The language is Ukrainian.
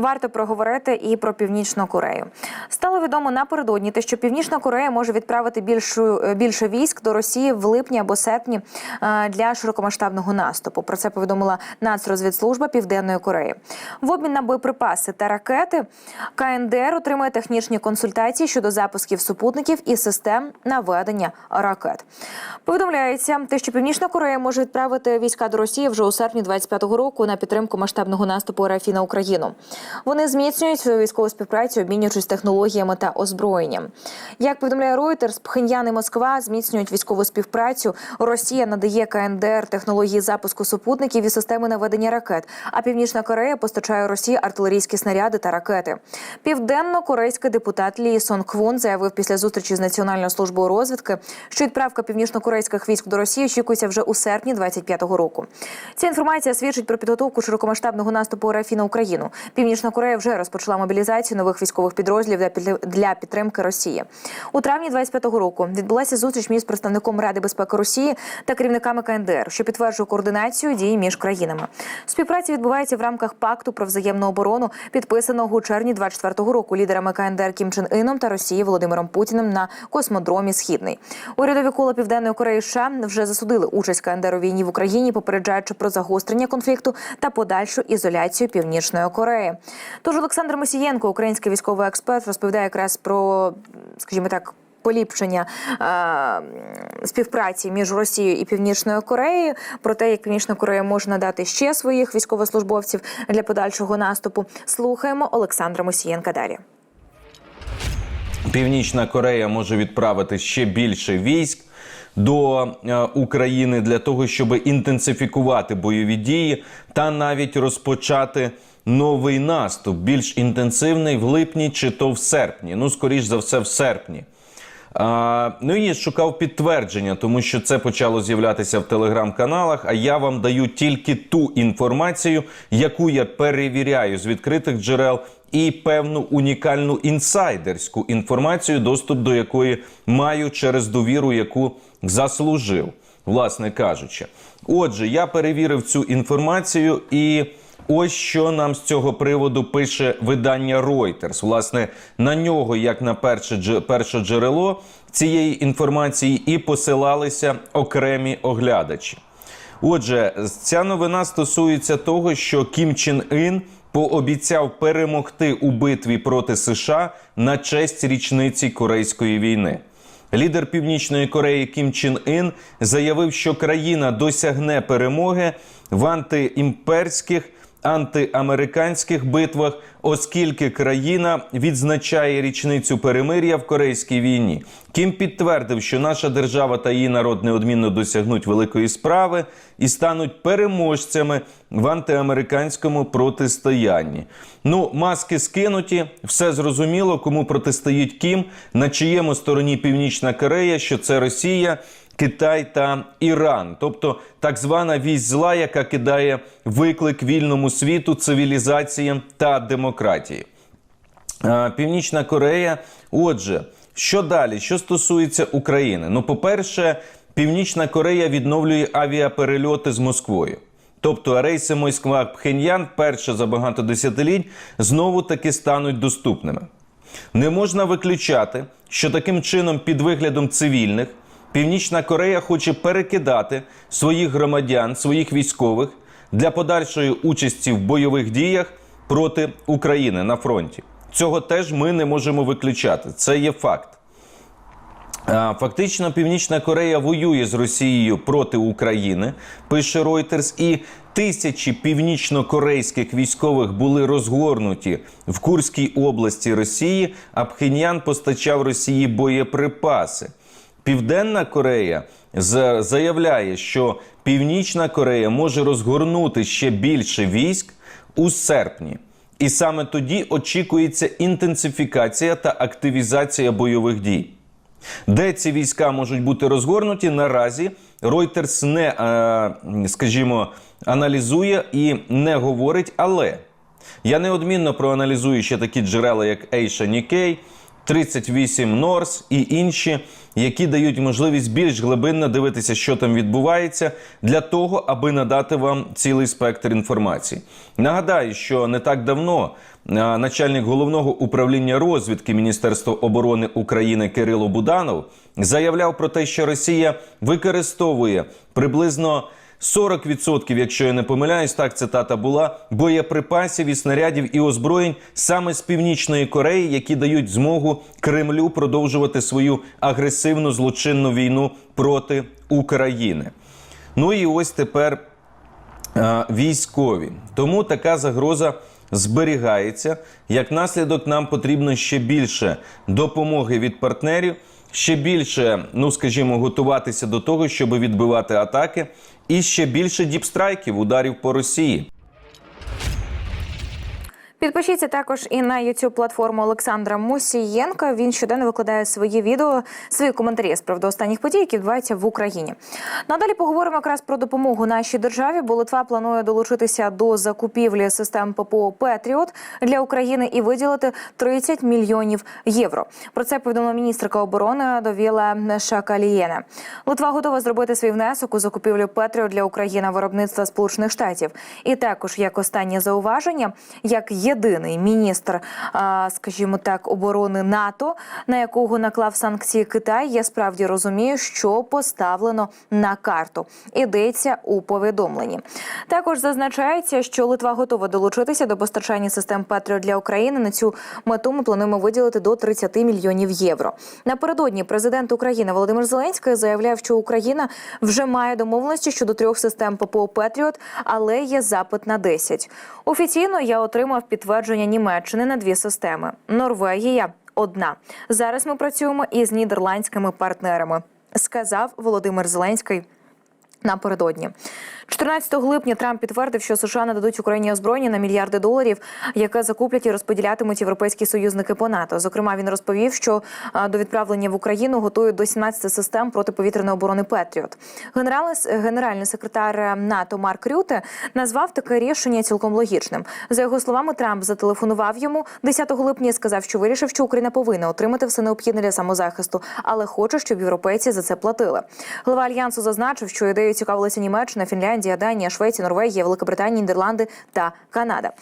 варто проговорити і про північну Корею. Стало відомо напередодні, те, що Північна Корея може відправити більшу е, більше військ до Росії в липні або серпні е, для широкомасштабного наступу. Про це повідомила Нацрозвідслужба Південної Кореї. В обмін на боєприпаси та ракети КНДР отримує технічні консультації щодо запусків супутників і систем наведення ракет. Повідомляється, те, що Північна Корея може відправити війська до Росії вже у серпні 25-го року на підтримку масштабного наступу РФ на Україну. Вони зміцнюють свою військову співпрацю, обмінюючись технологіями та озброєнням. Як повідомляє Reuters, Пхеньян і Москва зміцнюють військову співпрацю. Росія надає КНДР технології запуску супутників і системи наведення ракет. А Північна Корея постачає Росії артилерійські снаряди та ракети. Південно-корейський депутат Лі Сон Квон заявив після зустрічі з Національною службою розвідки, що відправка північно-корейських військ до Росії очікується вже у серпні 25-го року. Ця інформація свідчить про підготовку широкомасштабного наступу РФ на Україну. Північна Корея вже розпочала мобілізацію нових військових підрозділів для під- для підтримки Росії. У травні 25-го року відбулася зустріч між представником Ради безпеки Росії та керівниками КНДР, що підтверджує координацію дій між країнами. Співпраця відбувається в рамках пакту про взаємну оборону, підписаного у червні 24-го року лідерами КНДР Кім Чен Іном та Росії Володимиром Путіним на космодромі Східний. Урядові кола Південної Кореї США вже засудили участь КНДР у війні в Україні, попереджаючи про загострення конфлікту та подальшу ізоляцію Північної Кореї. Тож Олександр Мосієнко, український військовий експерт, розповідає якраз про, скажімо так. Поліпшення е, співпраці між Росією і Північною Кореєю про те, як Північна Корея може надати ще своїх військовослужбовців для подальшого наступу. Слухаємо Олександра Мосієнка далі. Північна Корея може відправити ще більше військ до е, України для того, щоб інтенсифікувати бойові дії та навіть розпочати новий наступ, більш інтенсивний в липні чи то в серпні. Ну, скоріш за все, в серпні. А, ну і шукав підтвердження, тому що це почало з'являтися в телеграм-каналах. А я вам даю тільки ту інформацію, яку я перевіряю з відкритих джерел, і певну унікальну інсайдерську інформацію, доступ до якої маю через довіру, яку заслужив, власне кажучи. Отже, я перевірив цю інформацію і. Ось що нам з цього приводу пише видання Reuters. Власне, на нього, як на перше, перше джерело цієї інформації, і посилалися окремі оглядачі. Отже, ця новина стосується того, що Кім Чен Ін пообіцяв перемогти у битві проти США на честь річниці Корейської війни. Лідер Північної Кореї Кім Чен Ін заявив, що країна досягне перемоги в антиімперських антиамериканських битвах, оскільки країна відзначає річницю перемир'я в Корейській війні. Кім підтвердив, що наша держава та її народ неодмінно досягнуть великої справи і стануть переможцями в антиамериканському протистоянні. Ну, маски скинуті, все зрозуміло, кому протистоїть Кім, на чиєму стороні Північна Корея, що це Росія. Китай та Іран, тобто так звана вісь зла, яка кидає виклик вільному світу, цивілізаціям та демократії. Північна Корея. Отже, що далі? Що стосується України? Ну, по-перше, Північна Корея відновлює авіаперельоти з Москвою. Тобто рейси Москва Пхеньян вперше за багато десятиліть знову таки стануть доступними. Не можна виключати, що таким чином, під виглядом цивільних, Північна Корея хоче перекидати своїх громадян, своїх військових для подальшої участі в бойових діях проти України на фронті. Цього теж ми не можемо виключати. Це є факт. Фактично, Північна Корея воює з Росією проти України, пише Reuters, і тисячі північно-корейських військових були розгорнуті в Курській області Росії, а Пхеньян постачав Росії боєприпаси. Південна Корея заявляє, що Північна Корея може розгорнути ще більше військ у серпні. І саме тоді очікується інтенсифікація та активізація бойових дій. Де ці війська можуть бути розгорнуті, наразі Reuters не, е, скажімо, аналізує і не говорить, але я неодмінно проаналізую ще такі джерела, як Asia Nikkei, 38 Норс і інші, які дають можливість більш глибинно дивитися, що там відбувається, для того, аби надати вам цілий спектр інформації. Нагадаю, що не так давно начальник головного управління розвідки Міністерства оборони України Кирило Буданов заявляв про те, що Росія використовує приблизно 40%, якщо я не помиляюсь, так цитата була боєприпасів і снарядів і озброєнь саме з північної Кореї, які дають змогу Кремлю продовжувати свою агресивну злочинну війну проти України. Ну і ось тепер е, військові. Тому така загроза зберігається. Як наслідок, нам потрібно ще більше допомоги від партнерів, ще більше, ну скажімо, готуватися до того, щоб відбивати атаки, і ще більше діпстрайків, ударів по Росії. Підпишіться також і на youtube платформу Олександра Мусієнка. Він щоденно викладає свої відео, свої коментарі з приводу останніх подій, які відбуваються в Україні. Надалі поговоримо якраз про допомогу нашій державі, бо Литва планує долучитися до закупівлі систем ППО Петріот для України і виділити 30 мільйонів євро. Про це повідомила міністерка оборони Довіла Шакалієна. Литва готова зробити свій внесок у закупівлю Петріот для України виробництва Сполучених Штатів. І також як останнє зауваження, як єдиний міністр, скажімо так, оборони НАТО, на якого наклав санкції Китай, я справді розумію, що поставлено на карту. Ідеться у повідомленні. Також зазначається, що Литва готова долучитися до постачання систем Петріот для України. На цю мету ми плануємо виділити до 30 мільйонів євро. Напередодні президент України Володимир Зеленський заявляв, що Україна вже має домовленості щодо трьох систем ППО Петріот, але є запит на 10. Офіційно я отримав підтвердження Німеччини на дві системи. Норвегія одна. Зараз ми працюємо із нідерландськими партнерами, сказав Володимир Зеленський. Напередодні 14 липня Трамп підтвердив, що США нададуть Україні озброєння на мільярди доларів, яке закуплять і розподілятимуть європейські союзники по НАТО. Зокрема, він розповів, що до відправлення в Україну готують до 17 систем протиповітряної оборони Петріот. Генеральний с- генеральний секретар е, НАТО Марк Рюте назвав таке рішення цілком логічним. За його словами, Трамп зателефонував йому 10 липня і сказав, що вирішив, що Україна повинна отримати все необхідне для самозахисту, але хоче, щоб європейці за це платили. Глава альянсу зазначив, що ідею цікавилися Німеччина, Фінляндія, Данія, Швеція, Норвегія, Великобританія, Нідерланди та Канада.